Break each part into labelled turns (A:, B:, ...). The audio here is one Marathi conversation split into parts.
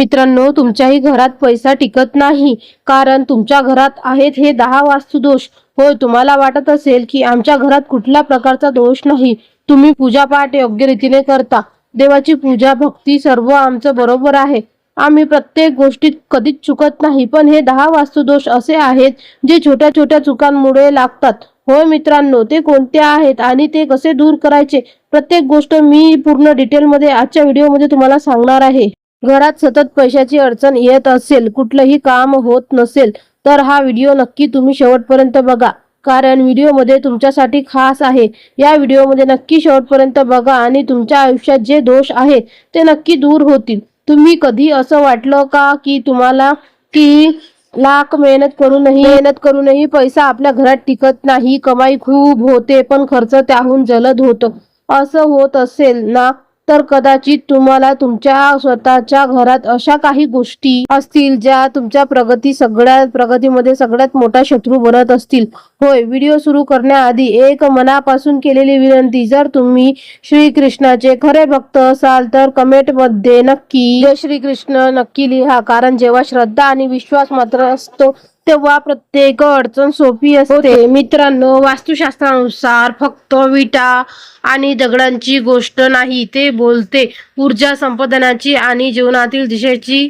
A: मित्रांनो तुमच्याही घरात पैसा टिकत नाही कारण तुमच्या घरात आहेत हे दहा वास्तू दोष होय तुम्हाला वाटत असेल की आमच्या घरात कुठल्या प्रकारचा दोष नाही. तुम्ही पूजापाठ योग्य रीतीने करता. देवाची पूजा भक्ती सर्व आमचं बरोबर आहे. आम्ही प्रत्येक गोष्टीत कधीच चुकत नाही पण हे दहा वास्तुदोष असे आहेत जे छोट्या छोट्या चुकांमुळे लागतात. होय मित्रांनो ते कोणते आहेत आणि ते कसे दूर करायचे? प्रत्येक गोष्ट मी पूर्ण डिटेलमध्ये आजच्या व्हिडिओमध्ये तुम्हाला सांगणार आहे. घरात सतत पैशाची अडचण येत असेल कुठलंही काम होत नसेल तर हा व्हिडिओ नक्की तुम्ही शेवटपर्यंत बघा. कारण व्हिडिओमध्ये तुमच्यासाठी खास आहे. या व्हिडिओमध्ये नक्की शेवटपर्यंत बघा आणि तुमच्या आयुष्यात जे दोष आहेत ते नक्की दूर होतील. तुम्ही कधी असं वाटलं का की तुम्हाला की लाख मेहनत करूनही मेहनत करूनही पैसा आपल्या घरात टिकत नाही कमाई खूप होते पण खर्च त्याहून जलद होतो. असं होत असेल ना? तर कदाचित तुम्हाला तुमच्या स्वतःच्या घरात अशा काही गोष्टी असतील ज्या तुमच्या प्रगती सगळ्यात प्रगतीमध्ये सगळ्यात मोठा शत्रू बनत असतील. होय व्हिडिओ सुरू करण्याआधी एक मनापासून केलेली विनंती जर तुम्ही श्रीकृष्णाचे खरे भक्त असाल तर कमेंटमध्ये नक्की श्रीकृष्ण नक्की लिहा. कारण जेव्हा श्रद्धा आणि विश्वास मात्र असतो तेव्हा प्रत्येक अडचण सोपी असते. मित्रांनो वास्तुशास्त्रानुसार फक्त विटा आणि दगडांची गोष्ट नाही ते बोलते. ऊर्जा संपादनाची आणि जीवनातील दिशेची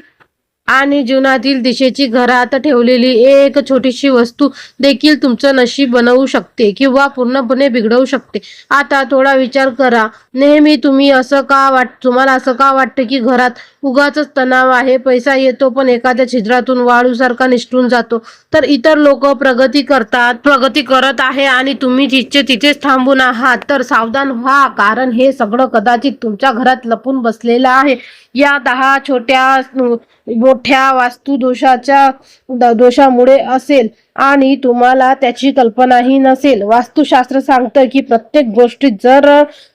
A: आणि जीवनातील दिशेची घरात ठेवलेली एक छोटीशी वस्तू देखील तुमचं नशीब बनवू शकते किंवा पूर्णपणे बिघडवू शकते. आता थोडा विचार करा. नेहमी तुम्ही असं का वाट तुम्हाला असं का वाटतं की घरात उगाच तणाव आहे पैसा येतो पण एखाद्या छिद्रातून वाळूसारखा निष्ठून जातो. तर इतर लोक प्रगती करतात प्रगती करत आहे आणि तुम्ही तिथे तिथेच थांबून आहात. तर सावधान व्हा कारण हे सगळं कदाचित तुमच्या घरात लपून बसलेलं आहे. या दहा छोट्या मोठ्या वास्तुदोषाच्या दोषामुळे असेल आणि तुम्हाला त्याची कल्पनाही नसेल. वास्तुशास्त्र सांगतं की प्रत्येक गोष्टीत जर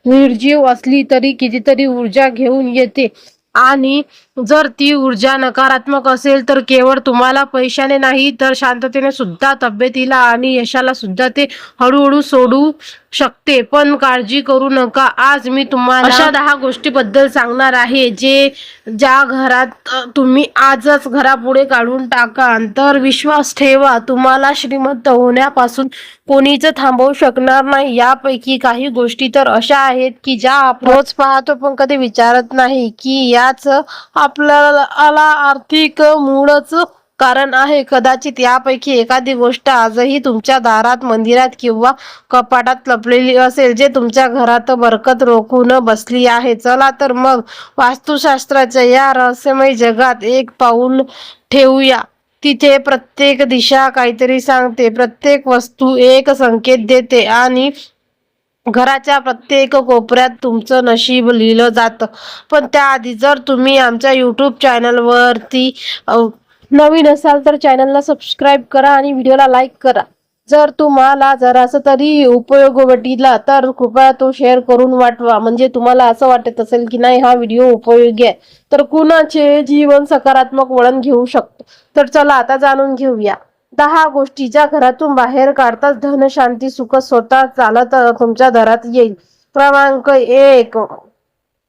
A: निर्जीव असली तरी कितीतरी ऊर्जा घेऊन येते. आणि जर ती ऊर्जा नकारात्मक असेल तर केवळ तुम्हाला पैशाने नाही तर शांततेने सुद्धा तब्येतीला आणि यशाला सुद्धा ते हळूहळू सोडू शकते. पण काळजी करू नका. आज मी तुम्हाला अशा दहा गोष्टीबद्दल सांगणार आहे जे ज्या घरात तुम्ही आजच घरापुढे काढून टाका. तर विश्वास ठेवा. तुम्हाला श्रीमंत होण्यापासून कोणीच थांबवू शकणार नाही. यापैकी काही गोष्टी तर अशा आहेत की ज्या आपण रोज पाहतो पण कधी विचारत नाही की याच आपल्याला आर्थिक मूळच कारण आहे. कदाचित यापैकी एखादी गोष्ट आजही तुमच्या दारात मंदिरात किंवा कपाटात लपलेली असेल जे तुमच्या घरात बरकत रोखून बसली आहे. चला तर मग वास्तुशास्त्राच्या या रहस्यमय जगात एक पाऊल ठेवूया. तिथे प्रत्येक दिशा काहीतरी सांगते प्रत्येक वस्तू एक संकेत देते आणि घराच्या प्रत्येक कोपऱ्यात तुमचं नशीब लिहिलं जातं. पण त्याआधी जर तुम्ही आमच्या यूट्यूब चॅनलवरती नवीन असाल तर चॅनलला सबस्क्राईब करा आणि व्हिडिओला लाईक करा. जर तुम्हाला जरासं तरी उपयोग वाटला तर कृपया तो शेअर करून वाटवा. म्हणजे तुम्हाला असं वाटत असेल की नाही हा व्हिडिओ उपयोगी आहे तर कुणाचे जीवन सकारात्मक वळण घेऊ शकतो? तर चला आता जाणून घेऊया. दहा गोष्टी ज्या घरातून बाहेर काढताच धन शांती सुख स्वतः चालत तुमच्या घरात येईल. क्रमांक एक.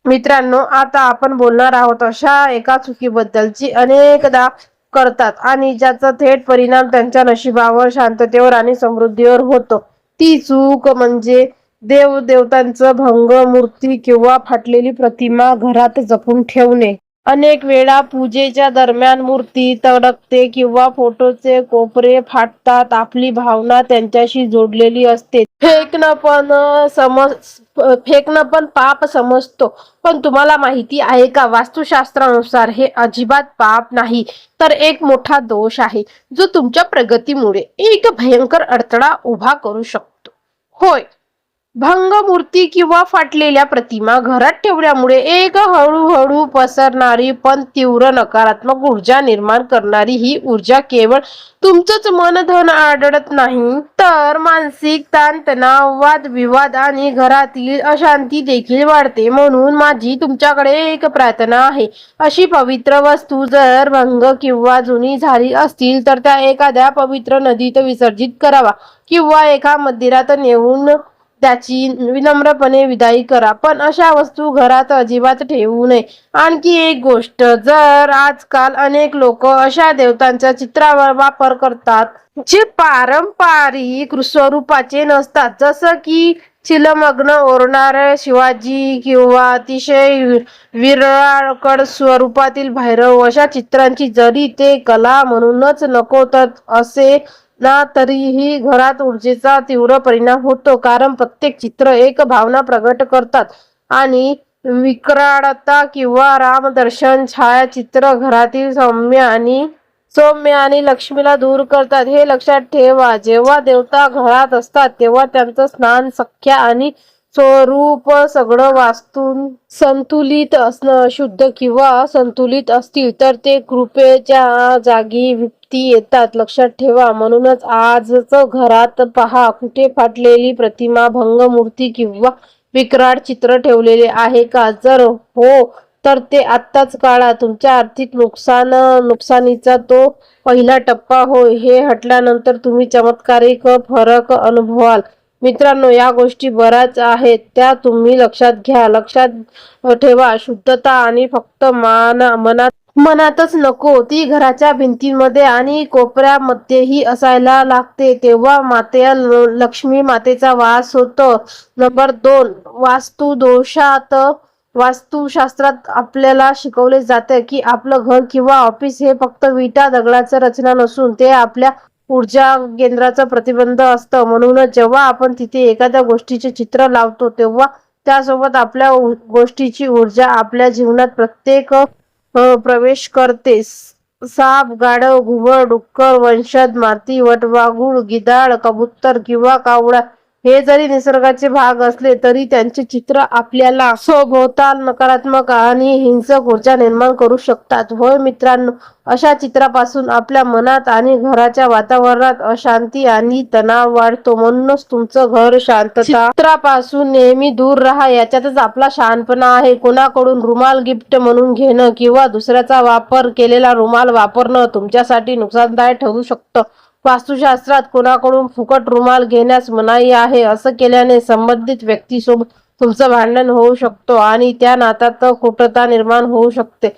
A: मित्रांनो आता आपण बोलणार आहोत अशा एका चुकीबद्दल जी अनेकदा करतात आणि ज्याचा थेट परिणाम त्यांच्या नशिबावर शांततेवर आणि समृद्धीवर होतो. ती चूक म्हणजे देव देवतांचं भंग मूर्ती किंवा फाटलेली प्रतिमा घरात जपून ठेवणे. अनेक वेळा पूजेच्या दरम्यान मूर्ती तडकते किंवा फोटोचे कोपरे फाटतात. आपली भावना त्यांच्याशी जोडलेली असते. फेकणं पण समज फेकणं पण पाप समजतो. पण तुम्हाला माहिती आहे का वास्तुशास्त्रानुसार हे अजिबात पाप नाही तर एक मोठा दोष आहे जो तुमच्या प्रगतीमुळे एक भयंकर अडथळा उभा करू शकतो. होय. भंग मूर्ती किंवा फाटलेल्या प्रतिमा घरात ठेवल्यामुळे एक हळूहळू पसरणारी पण तीव्र नकारात्मक ऊर्जा निर्माण करणारी ही ऊर्जा केवळ तुमचंच मन धन आढळत नाही. तर मानसिक ताणतणाव वादविवाद आणि घरातील अशांती देखील वाढते. म्हणून माझी तुमच्याकडे एक प्रार्थना आहे. अशी पवित्र वस्तू जर भंग किंवा जुनी झाली असतील तर त्या एखाद्या पवित्र नदीत विसर्जित करावा किंवा एका मंदिरात नेऊन त्याची विनम्रपणे विदाई करा. पण अशा वस्तू घरात अजिबात ठेवू नये. आणखी एक गोष्ट जर आजकाल अनेक लोक अशा देवतांच्या चित्रावर वापर करतात जे पारंपरिक स्वरूपाचे नसतात. जसं की चिलमग्न ओरणारे शिवाजी किंवा अतिशय विरळकड स्वरूपातील भैरव अशा चित्रांची जरी ते कला म्हणूनच नको तर असे ना तरीही घरात ऊर्जेचा तीव्र परिणाम होतो. कारण प्रत्येक चित्र एक भावना प्रगट करतात. आणि विक्राळता किंवा रामदर्शन छायाचित्र घरातील सौम्य आणि सौम्य आणि लक्ष्मीला दूर करतात. हे लक्षात ठेवा जेव्हा देवता घरात असतात तेव्हा त्यांचं स्नान सख्या आणि स्वरूप सगळं वास्तून संतुलित असणं शुद्ध किंवा संतुलित असतील तर ते कृपेच्या जागी विपती येतात. लक्षात ठेवा म्हणूनच आजच घरात पहा कुठे फाटलेली प्रतिमा भंगमूर्ती किंवा विक्राळ चित्र ठेवलेले आहे का? जर हो तर ते आत्ताच काढा. तुमच्या आर्थिक नुकसान नुकसानीचा तो पहिला टप्पा होय. हे हटल्यानंतर तुम्ही चमत्कारिक फरक अनुभवाल. मित्रांनो या गोष्टी बऱ्याच आहेत. त्या तुम्ही लक्षात घ्या. लक्षात ठेवा. शुद्धता आणि फक्त मान मनात मनातच नको. ती घराच्या भिंतीमध्ये आणि कोपऱ्यामध्येही असायला लागते. तेव्हा माते लक्ष्मी मातेचा वास होतो. नंबर दोन वास्तू दोषात वास्तुशास्त्रात आपल्याला शिकवले जाते की आपलं घर किंवा ऑफिस हे फक्त विटा दगडाचं रचना नसून ते आपल्या ऊर्जा केंद्राचं प्रतिबंध असतं. म्हणूनच जेव्हा आपण तिथे एखाद्या गोष्टीचे चित्र लावतो तेव्हा त्यासोबत आपल्या गोष्टीची ऊर्जा आपल्या जीवनात प्रत्येक प्रवेश करते. साप गाढव घुबड डुक्कर वंशज माती वटवाघूळ गिधाड कबूतर किंवा कावळा हे जरी निसर्गाचे भाग असले तरी त्यांचे चित्र आपल्याला सभोवताल नकारात्मक आणि हिंसक ऊर्जा निर्माण करू शकतात. होय मित्रांनो अशा चित्रापासून आपल्या मनात आणि घराच्या वातावरणात अशांती आणि तणाव वाढतो. म्हणूनच तुमचं घर शांतता चित्रापासून नेहमी दूर राहा. याच्यातच आपला शहाणपणा आहे. कोणाकडून रुमाल गिफ्ट म्हणून घेणं किंवा दुसऱ्याचा वापर केलेला रुमाल वापरणं तुमच्यासाठी नुकसानदायक ठरू शकतं. वास्तुशास्त्रात कोणाकडून फुकट रुमाल घेण्यास मनाई आहे असं केल्याने संबंधित व्यक्तीसोबत तुमचं भांडण होऊ शकतो आणि त्या नात्यात कुटता निर्माण होऊ शकते.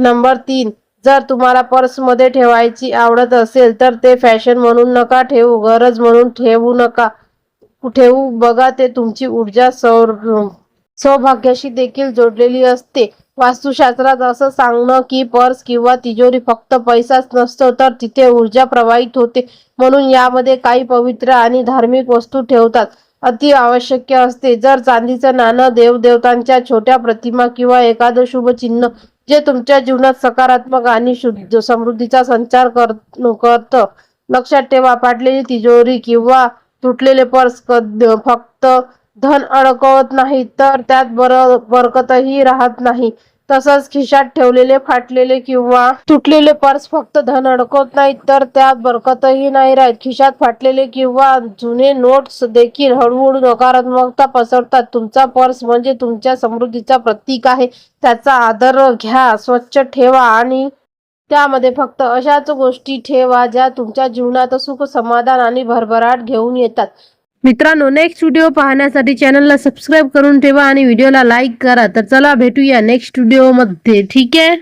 A: नंबर तीन जर तुम्हाला पर्समध्ये ठेवायची आवडत असेल तर ते फॅशन म्हणून नका ठेवू गरज म्हणून ठेवू नका. ठेवू बघा ते तुमची ऊर्जा सौर सौभाग्याशी देखील जोडलेली असते. वास्तुशास्त्रात असं सांगणं की पर्स किंवा तिजोरी फक्त पैसाच नसतो तर तिथे ऊर्जा प्रवाहित होते. म्हणून यामध्ये काही पवित्र आणि धार्मिक वस्तू ठेवतात. अति आवश्यक असते. जर चांदीचं नाणं देवदेवतांच्या छोट्या प्रतिमा किंवा एखादं शुभ चिन्ह जे तुमच्या जीवनात सकारात्मक आणि शुद्ध समृद्धीचा संचार कर करतं. लक्षात ठेवा फाटलेली तिजोरी किंवा तुटलेले पर्स कद- फक्त धन अडकवत नाही तर त्यात बर बरकतही राहत नाही. तसंच खिशात ठेवलेले फाटलेले किंवा तुटलेले पर्स फक्त धन अडकवत नाही तर त्यात बरकतही नाही राहत. खिशात फाटलेले किंवा जुने नोट्स देखील हळूहळू नकारात्मकता पसरतात. तुमचा पर्स म्हणजे तुमच्या समृद्धीचा प्रतीक आहे. त्याचा आदर घ्या स्वच्छ ठेवा आणि त्यामध्ये फक्त अशाच गोष्टी ठेवा ज्या तुमच्या जीवनात सुख समाधान आणि भरभराट घेऊन येतात. मित्रांनो नेक्स्ट व्हिडिओ पाहण्यासाठी चॅनलला सबस्क्राईब करून ठेवा आणि व्हिडिओला लाईक करा. तर चला भेटूया नेक्स्ट व्हिडिओमध्ये ठीक आहे?